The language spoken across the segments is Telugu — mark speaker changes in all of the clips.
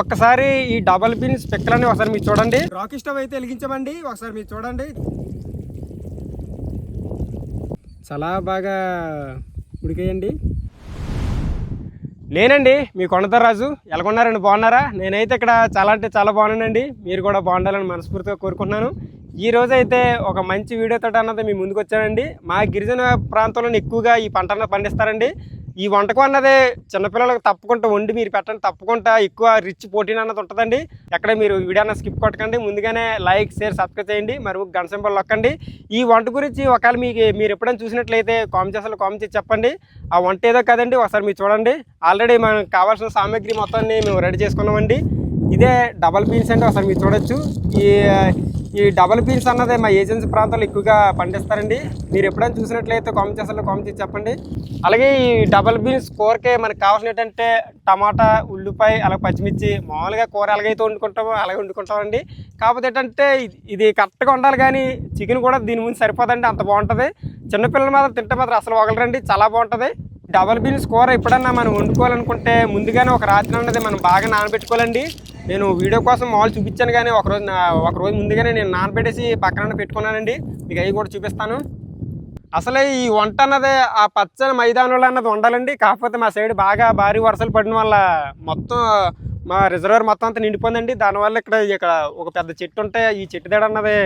Speaker 1: ఒక్కసారి ఈ డబల్ పిన్ స్పెక్కలని ఒకసారి మీరు చూడండి. రాక్ స్టవ్ అయితే వెలిగించామండి. ఒకసారి మీరు చూడండి. చాలా బాగా ఉడికేయండి. నేనండి మీ కొండతరాజు ఎలాగొన్నారండి? బాగున్నారా? నేనైతే ఇక్కడ చాలా అంటే చాలా బాగున్నానండి. మీరు కూడా బాగుండాలని మనస్ఫూర్తిగా కోరుకుంటున్నాను. ఈ రోజు అయితే ఒక మంచి వీడియోతో అన్నది మీ ముందుకు వచ్చానండి. మా గిరిజన ప్రాంతంలో ఎక్కువగా ఈ పంట అన్నది పండిస్తారండి. ఈ వంటకం అన్నది చిన్నపిల్లలకు తప్పకుండా వండి మీరు పెట్టండి. తప్పకుండా ఎక్కువ రిచ్ ప్రోటీన్ అన్నది ఉంటుందండి. ఎక్కడ మీరు వీడియో స్కిప్ కొట్టకండి. ముందుగానే లైక్ షేర్ సబ్స్క్రైబ్ చేయండి. మరి గంట సింబల్ నొక్కండి. ఈ వంట గురించి ఒకవేళ మీకు మీరు ఎప్పుడైనా చూసినట్లయితే కామెంట్ చేసి కామెంట్ చేసి చెప్పండి. ఆ వంట ఏదో కదండి ఒకసారి మీరు చూడండి. ఆల్రెడీ మనకు కావాల్సిన సామాగ్రి మొత్తాన్ని మేము రెడీ చేసుకున్నామండి. ఇదే డబల్ బీన్స్ అంటే ఒకసారి మీరు చూడొచ్చు. ఈ ఈ డబల్ బీన్స్ అన్నది మా ఏజెన్సీ ప్రాంతాల్లో ఎక్కువగా పండిస్తారండి. మీరు ఎప్పుడైనా చూసినట్లయితే కామెంట్ చేస్తారు కామెంట్ చేసి చెప్పండి. అలాగే ఈ డబల్ బీన్స్ కూరకే మనకు కావాల్సిన ఏంటంటే టమాటా ఉల్లిపాయ అలాగే పచ్చిమిర్చి మామూలుగా కూర ఎలాగైతే వండుకుంటామో అలాగే వండుకుంటామండి. కాకపోతే ఏంటంటే ఇది- కరెక్ట్గా ఉండాలి కానీ చికెన్ కూడా దీని ముందు సరిపోదండి అంత బాగుంటుంది. చిన్నపిల్లల మాత్రం తింటే మాత్రం అసలు వగలరండి చాలా బాగుంటుంది. డబల్ బీన్స్ కూర ఎప్పుడన్నా మనం వండుకోవాలనుకుంటే ముందుగానే ఒక రాత్రి అన్నది మనం బాగా నానబెట్టుకోవాలండి. నేను వీడియో కోసం మామూలు చూపించాను కానీ ఒకరోజు ఒకరోజు ఒక రోజు ముందుగానే నేను నానబెట్టేసి పక్కన పెట్టుకున్నానండి. మీకు అవి కూడా చూపిస్తాను. అసలే ఈ వంట అన్నది ఆ పచ్చని మైదానంలో అన్నది ఉండాలండి కాకపోతే మా సైడ్ బాగా భారీ వర్షాలు పడిన వల్ల మొత్తం మా రిజర్వర్ మొత్తం అంతా నిండిపోయిందండి. దానివల్ల ఇక్కడ ఇక్కడ ఒక పెద్ద చెట్టు ఉంటే ఈ చెట్టు దడ అన్నది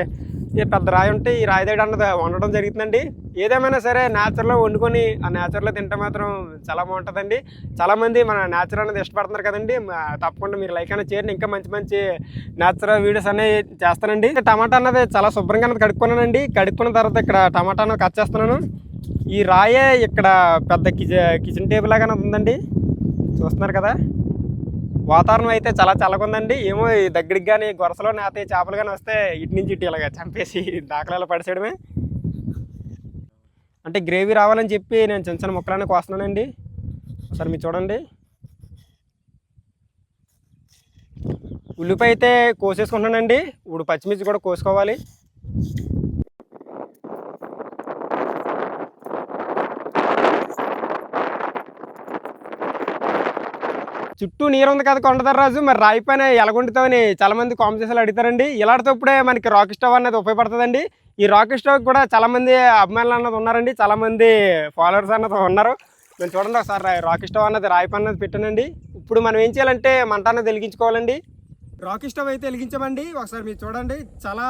Speaker 1: ఈ పెద్ద రాయి ఉంటే ఈ రాయి దేడ అన్నది వండడం జరుగుతుందండి ఏదేమైనా సరే నేచర్లో వండుకొని ఆ నేచర్లో తింటే మాత్రం చాలా బాగుంటుందండి. చాలామంది మన నేచర్ అనేది ఇష్టపడుతున్నారు కదండి. తప్పకుండా మీరు లైక్ అనేది చేయండి. ఇంకా మంచి మంచి నేచురల్ వీడియోస్ అనేవి చేస్తానండి. టమాటా అన్నది చాలా శుభ్రంగా అనేది కడుక్కున్నానండి. కడుక్కున్న తర్వాత ఇక్కడ టమాటా అనేది కట్ చేస్తున్నాను. ఈ రాయే ఇక్కడ పెద్ద కిచెన్ టేబుల్ లాగానే ఉందండి. చూస్తున్నారు కదా? వాతావరణం అయితే చాలా చల్లగా ఉందండి ఏమో దగ్గరికి కానీ గొరసలో నాతే చేపలు కానీ వస్తే ఇటు నుంచి ఇటు ఇలాగ చంపేసి దాఖలాలు పడిసేయడమే. అంటే గ్రేవీ రావాలని చెప్పి నేను చిన్న చిన్న ముక్కలన్నీ కోస్తున్నానండి. ఒకసారి మీరు చూడండి. ఉల్లిపాయ అయితే కోసేసుకుంటున్నానండి. ఇప్పుడు పచ్చిమిర్చి కూడా కోసుకోవాలి. చుట్టూ నీరు ఉంది కదా కొండదర్రాజు. మరి రాయి పైన ఎలగొండుతామని చాలా మంది కాంపిటీషన్లు అడుగుతారండి. ఇలాంటితప్పుడే మనకి రాకీ స్టవ్ అనేది ఉపయోగపడుతుందండి. ఈ రాకీ స్టవ్ కూడా చాలా మంది అభిమానులు అన్నది ఉన్నారండి. చాలామంది ఫాలోవర్స్ అన్నది ఉన్నారు. మేము చూడండి ఒకసారి రాక్ స్టవ్ అన్నది రాయి పైన అన్నది పెట్టానండి. ఇప్పుడు మనం ఏం చేయాలంటే మంట అన్నది వెలిగించుకోవాలండి. రాకీ స్టవ్ అయితే వెలిగించామండి. ఒకసారి మీరు చూడండి. చాలా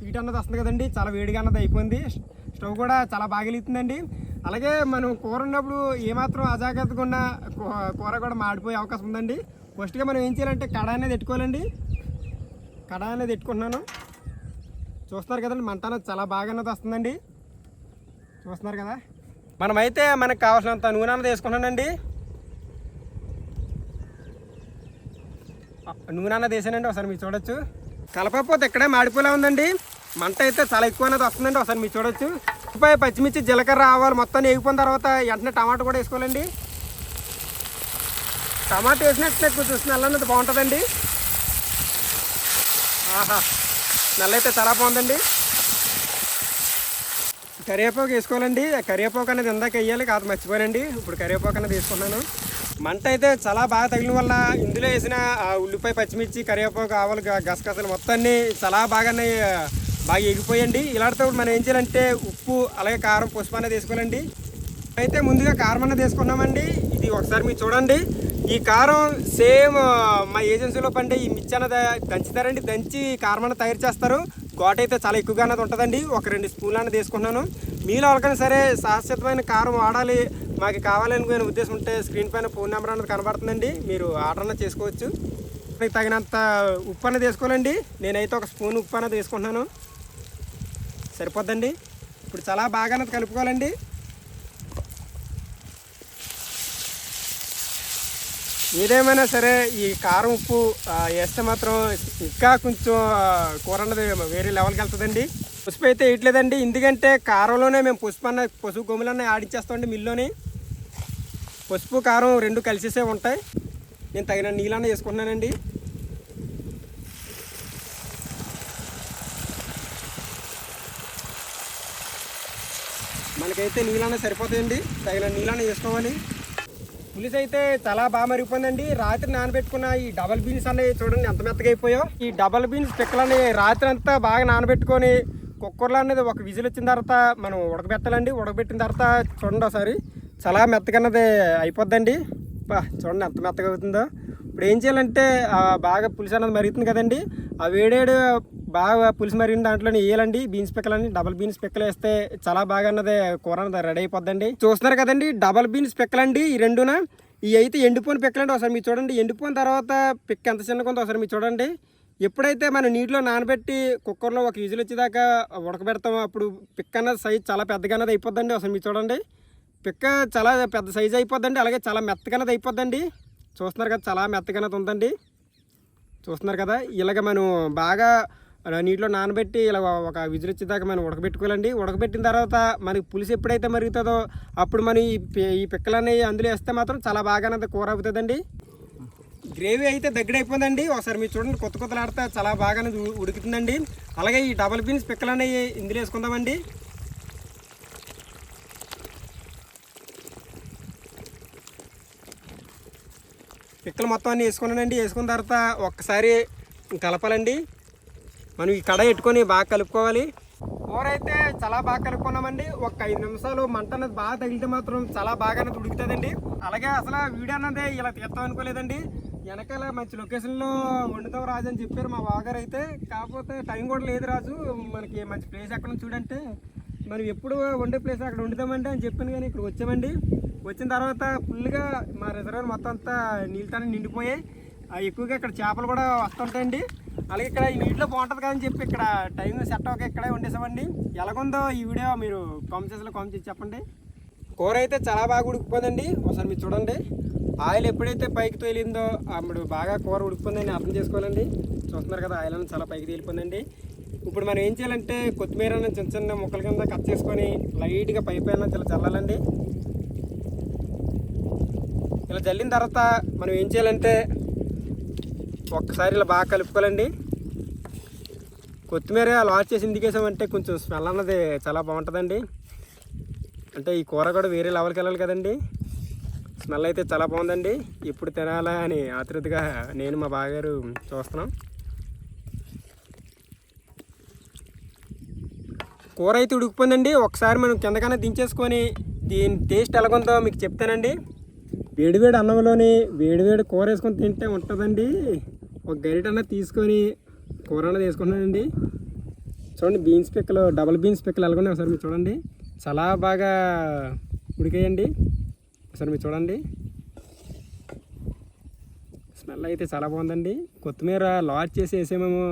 Speaker 1: హీట్ అన్నది వస్తుంది కదండి. చాలా వేడిగా అన్నది అయిపోయింది. స్టవ్ కూడా చాలా బాగా వెలుగుతుందండి. అలాగే మనం కూర ఉన్నప్పుడు ఏమాత్రం అజాగ్రత్తగా ఉన్న కూ- కూర కూడా మాడిపోయే అవకాశం ఉందండి. ఫస్ట్గా మనం ఏం చేయాలంటే కడ అనేది పెట్టుకోవాలండి. కడ అనేది పెట్టుకుంటున్నాను. చూస్తున్నారు కదండి మంట అనేది చాలా బాగా అనేది వస్తుందండి. చూస్తున్నారు కదా? మనమైతే మనకు కావాల్సినంత నూనె అన్నది వేసుకుంటానండి నూనె అన్నది వేసానండి ఒకసారి మీరు చూడొచ్చు. కలపకపోతే ఇక్కడే మాడిపోలే ఉందండి. మంట అయితే చాలా ఎక్కువ అనేది వస్తుందండి ఒకసారి మీరు చూడొచ్చు. ఉల్లిపాయ పచ్చిమిర్చి జీలకర్ర ఆవాలు మొత్తం వేగిపోయిన తర్వాత వెంటనే టమాటా కూడా వేసుకోవాలండి. టమాటా వేసినట్టు కొంచెం స్మెల్ అన్నది బాగుంటుందండి. ఆహా స్మెల్ అయితే చాలా బాగుందండి. కరివేపాకు వేసుకోవాలండి. కరివేపాకు అనేది ఇందాక వేయాలి కాదు మర్చిపోయానండి. ఇప్పుడు కరివేపాకు అనేది వేసుకున్నాను మంట అయితే చాలా బాగా తగిలిన వల్ల ఇందులో వేసిన ఉల్లిపాయ పచ్చిమిర్చి కరివేపాకు ఆవులు గసగసలు మొత్తాన్ని చాలా బాగానే బాగా ఎగిపోయండి ఇలాంటప్పుడు మనం ఏం చేయాలంటే ఉప్పు అలాగే కారం పసుపు అనేది వేసుకోవాలండి అయితే ముందుగా కారం అన్నది వేసుకున్నామండి ఇది ఒకసారి మీరు చూడండి. ఈ కారం సేమ్ మా ఏజెన్సీలో పండే ఈ మిర్చి అన్నది దంచుతారండి దంచి కారం అన్నది తయారు చేస్తారు. ఘాట్ అయితే చాలా ఎక్కువగా అన్నది ఉంటుందండి. ఒక రెండు స్పూన్లు అన్నది వేసుకున్నాను మీలో ఎవరికైనా సరే శాశ్వతమైన కారం వాడాలి మాకు కావాలనుకునే ఉద్దేశం ఉంటే స్క్రీన్ పైన ఫోన్ నెంబర్ అన్నది కనబడుతుందండి. మీరు ఆర్డర్ అన్నది చేసుకోవచ్చు. మీకు తగినంత ఉప్పు అన్నది వేసుకోవాలండి నేనైతే ఒక స్పూన్ ఉప్పు అన్నది వేసుకుంటున్నాను సరిపోద్దండి. ఇప్పుడు చాలా బాగా అన్నది కలుపుకోవాలండి. ఏదేమైనా సరే ఈ కారం ఉప్పు వేస్తే మాత్రం ఇంకా కొంచెం కూర అన్నది వేరే లెవెల్కి వెళ్తుందండి. పసుపు అయితే వేయట్లేదండి. ఎందుకంటే కారంలోనే మేము పసుపు అన్న పసుపు గొమ్ములన్నీ ఆడించేస్తామండి మిల్లుని పసుపు కారం రెండు కలిసేసే ఉంటాయి. నేను తగిన నీళ్ళన్న వేసుకుంటున్నానండి. మనకైతే నీళ్ళనే సరిపోతాయండి. తగిన నీళ్ళన్న వేసుకోవాలి. పులుసు అయితే చాలా బాగా మరిగిపోయిందండి. రాత్రి నానబెట్టుకున్న ఈ డబల్ బీన్స్ అనేవి చూడండి ఎంత మెత్తగా అయిపోయావు ఈ డబల్ బీన్స్ పిక్కలని రాత్రి అంతా బాగా నానబెట్టుకొని కుక్కర్లో అనేది ఒక విజిల్ వచ్చిన తర్వాత మనం ఉడకబెట్టాలండి. ఉడకబెట్టిన తర్వాత చూడండి ఒకసారి. చాలా మెత్తగా అన్నది అయిపోద్దండి. బా చూడండి ఎంత మెత్తగా అవుతుందో. ఇప్పుడు ఏం చేయాలంటే బాగా పులుసు అన్నది మరుగుతుంది కదండి. ఆ వేడేడు బాగా పులుసు మరిగిన దాంట్లోనే వేయాలండి బీన్స్ పిక్కలని డబల్ బీన్స్ పిక్కలు వేస్తే చాలా బాగా అన్నది కూర అన్నది రెడీ అయిపోద్దండి. చూస్తున్నారు కదండి డబల్ బీన్స్ పిక్కలండి ఈ రెండున. ఈ అయితే ఎండిపోయిన పిక్కలండి ఒకసారి మీరు చూడండి. ఎండిపోయిన తర్వాత పిక్క ఎంత చిన్నగా ఉందో ఒకసారి మీరు చూడండి. ఎప్పుడైతే మనం నీటిలో నానబెట్టి కుక్కర్లో ఒక విజిల్ వచ్చేదాకా ఉడకబెడతామో అప్పుడు పిక్క అన్నది సైజ్ చాలా పెద్దగా అన్నది అయిపోద్దండి. ఒకసారి మీరు చూడండి. పిక్క చాలా పెద్ద సైజ్ అయిపోద్దండి. అలాగే చాలా మెత్తగానది అయిపోద్దండి. చూస్తున్నారు కదా చాలా మెత్తగానది ఉందండి. చూస్తున్నారు కదా ఇలాగ మనం బాగా నీటిలో నానబెట్టి ఇలా ఒక విజిల్ మనం ఉడకబెట్టుకోవాలండి. ఉడకబెట్టిన తర్వాత మనకి పులుసు ఎప్పుడైతే మరుగుతుందో అప్పుడు మనం ఈ ఈ పిక్కలన్నీ అందులో వేస్తే మాత్రం చాలా బాగా కూర అవుతుందండి. గ్రేవీ అయితే దగ్గర అయిపోయిందండి ఒకసారి మీరు చూడండి కొత్త కొత్తలాడితే చాలా బాగా అనేది ఉడుకుతుందండి. అలాగే ఈ డబల్ బీన్స్ పిక్కలు అనేవి ఇందులో వేసుకుందామండి. పిక్కలు మొత్తం అన్నీ వేసుకున్నానండి. వేసుకున్న తర్వాత ఒక్కసారి కలపాలండి. మనం ఈ కడ పెట్టుకొని బాగా కలుపుకోవాలి. కూర అయితే చాలా బాగా కలుపుకున్నామండి. ఒక ఐదు నిమిషాలు మంట అనేది బాగా తగిలితే మాత్రం చాలా బాగా అనేది ఉడుకుతుందండి. అలాగే అసలు వీడియో అన్నది ఇలా తీస్తాం అనుకోలేదండి. వెనకాల మంచి లొకేషన్లో వండుతాం రాజు అని చెప్పారు మా బావగారు అయితే. కాకపోతే టైం కూడా లేదు రాజు. మనకి మంచి ప్లేస్ ఎక్కడ చూడంటే మనం ఎప్పుడు వండే ప్లేస్ అక్కడ వండుతామండి అని చెప్పాను కానీ ఇక్కడ వచ్చామండి. వచ్చిన తర్వాత ఫుల్గా మా రిజర్వర్ మొత్తం అంతా నీళ్ళతో నిండిపోయాయి. ఎక్కువగా ఇక్కడ చేపలు కూడా వస్తుంటాయండి. అలాగే ఇక్కడ ఈ నీటిలో బాగుంటుంది కదని చెప్పి ఇక్కడ టైం సెట్ అవ్వక ఇక్కడే వండేసామండి ఎలాగుందో ఈ వీడియో మీరు కామెంట్ చేసిన కామెంట్ చేసి చెప్పండి. కూర అయితే చాలా బాగా ఉడికిపోదండి ఒకసారి మీరు చూడండి. ఆయిల్ ఎప్పుడైతే పైకి తేలిందో అప్పుడు బాగా కూర ఉడికిపోయిందని అర్థం చేసుకోవాలండి. చూస్తున్నారు కదా ఆయిల్ అనేది చాలా పైకి తేలిపోయిందండి. ఇప్పుడు మనం ఏం చేయాలంటే కొత్తిమీర చిన్న చిన్న ముక్కల కింద కట్ చేసుకొని లైట్గా పై పైన చాలా చల్లాలండి. ఇలా చల్లిన తర్వాత మనం ఏం చేయాలంటే ఒక్కసారి ఇలా బాగా కలుపుకోవాలండి. కొత్తిమీర లాస్ట్ చేసి ఎందుకేసామంటే కొంచెం స్మెల్ అన్నది చాలా బాగుంటుందండి. అంటే ఈ కూర కూడా వేరే లెవెల్కి వెళ్ళాలి కదండి. స్మెల్ అయితే చాలా బాగుందండి. ఎప్పుడు తినాలా అని ఆతృతగా నేను మా బాగారు చూస్తున్నాం. కూర అయితే ఉడికిపోయిందండి. ఒకసారి మనం కిందకన్నా దించేసుకొని దీని టేస్ట్ ఎలాగుందో మీకు చెప్తానండి. వేడివేడి అన్నంలోని వేడివేడి కూర వేసుకొని తింటే ఉంటుందండి. ఒక గరిటన్న తీసుకొని కూర అన్న వేసుకుంటున్నానండి. చూడండి బీన్స్ పిక్కలు డబల్ బీన్స్ పిక్కలు ఎలాగున్నాయి ఒకసారి మీరు చూడండి. చాలా బాగా ఉడికాయండి. ఒకసారి మీరు చూడండి. స్మెల్ అయితే చాలా బాగుందండి. కొత్తిమీర లాడ్ చేసి వేసేమేమో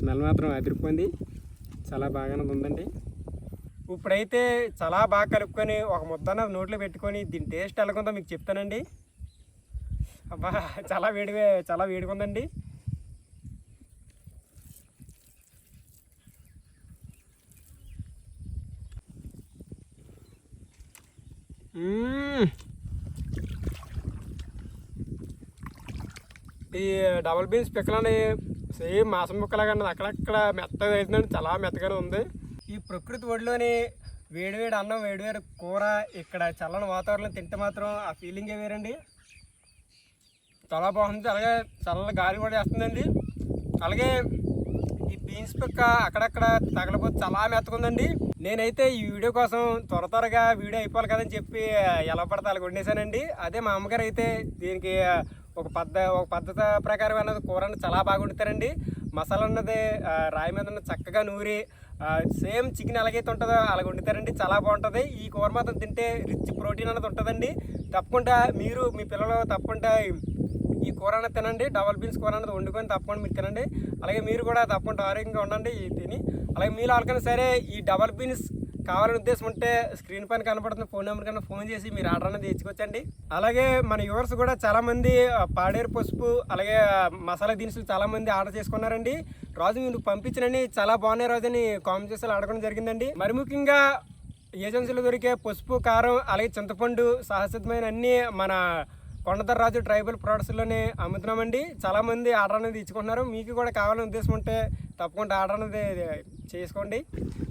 Speaker 1: స్మెల్ మాత్రం అదిరిపోయింది. చాలా బాగానే ఉందండి. ఇప్పుడైతే చాలా బాగా కలుపుకొని ఒక ముద్దన నోట్లో పెట్టుకొని దీని టేస్ట్ ఎలాగుందో మీకు చెప్తానండి. అబ్బా చాలా వేడిగా చాలా వేడిగా ఉందండి ఈ డబల్ బీన్స్ పిక్కలని సేమ్ మాసం ముక్కలాగా ఉన్నది. అక్కడక్కడ మెత్తగా అవుతుందండి చాలా మెత్తగానే ఉంది. ఈ ప్రకృతి ఒడిలోని వేడివేడి అన్నం వేడివేడి కూర ఇక్కడ చల్లని వాతావరణం తింటే మాత్రం ఆ ఫీలింగే వేరండి. చాలా బాగుంది. అలాగే చల్లని గాలి కూడా వేస్తుందండి. అలాగే బీన్స్ పిక్క అక్కడక్కడ తగలబోతు చాలా మెత్తకుందండి నేనైతే ఈ వీడియో కోసం త్వర త్వరగా వీడియో అయిపోవాలి కదని చెప్పి ఎలా పడితే అలా వండేశానండి అదే మా అమ్మగారు అయితే దీనికి ఒక పద్ధ ఒక పద్ధతి ప్రకారం అన్నది కూర అన్నది చాలా బాగా వండుతారండి. మసాలా అన్నది రాయి మీద ఉన్నది చక్కగా నూరి సేమ్ చికెన్ ఎలాగైతే ఉంటుందో అలాగ వండుతారండి. చాలా బాగుంటుంది. ఈ కూర మాత్రం తింటే రిచ్ ప్రోటీన్ అన్నది ఉంటుందండి. తప్పకుండా మీరు మీ పిల్లలు తప్పకుండా ఈ కూర అనేది తినండి డబల్ బీన్స్ కూర అనేది వండుకొని తప్పకుండా మీరు తినండి. అలాగే మీరు కూడా తప్పకుండా ఆరోగ్యంగా ఉండండి తిని. అలాగే మీరు వాళ్ళకైనా సరే ఈ డబల్ బీన్స్ కావాలని ఉద్దేశం ఉంటే స్క్రీన్ పైన కనపడుతున్న ఫోన్ నెంబర్ కన్నా ఫోన్ చేసి మీరు ఆర్డర్ అనేది తెచ్చుకోవచ్చండి అలాగే మన యువర్స్ కూడా చాలామంది పాడేరు పసుపు అలాగే మసాలా దినుసులు చాలామంది ఆర్డర్ చేసుకున్నారండి. రాజు మీరు పంపించినని చాలా బాగున్నాయి రాజు అని కామెంట్ చేసి అడగడం జరిగిందండి. మరి ముఖ్యంగా ఏజెన్సీలో దొరికే పసుపు కారం అలాగే చింతపండు సహసిద్ధమైన అన్ని మన కొండదర్ రాజు ట్రైబల్ ప్రొడక్ట్స్లోనే అమ్ముతున్నామండి. చాలామంది ఆర్డర్ అనేది ఇచ్చుకుంటున్నారు. మీకు కూడా కావాలని ఉద్దేశం ఉంటే తప్పకుండా ఆర్డర్ అనేది చేసుకోండి.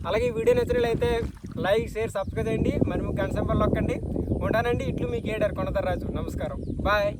Speaker 1: అలాగే వీడియో నచ్చినట్లయితే లైక్ షేర్ సబ్స్క్రైబ్ చేయండి. మరి మీకు గంట సింబల్ నొక్కండి ఉంటానండి. ఇట్లు మీకు ఏడారు కొండదర్రాజు నమస్కారం. బాయ్.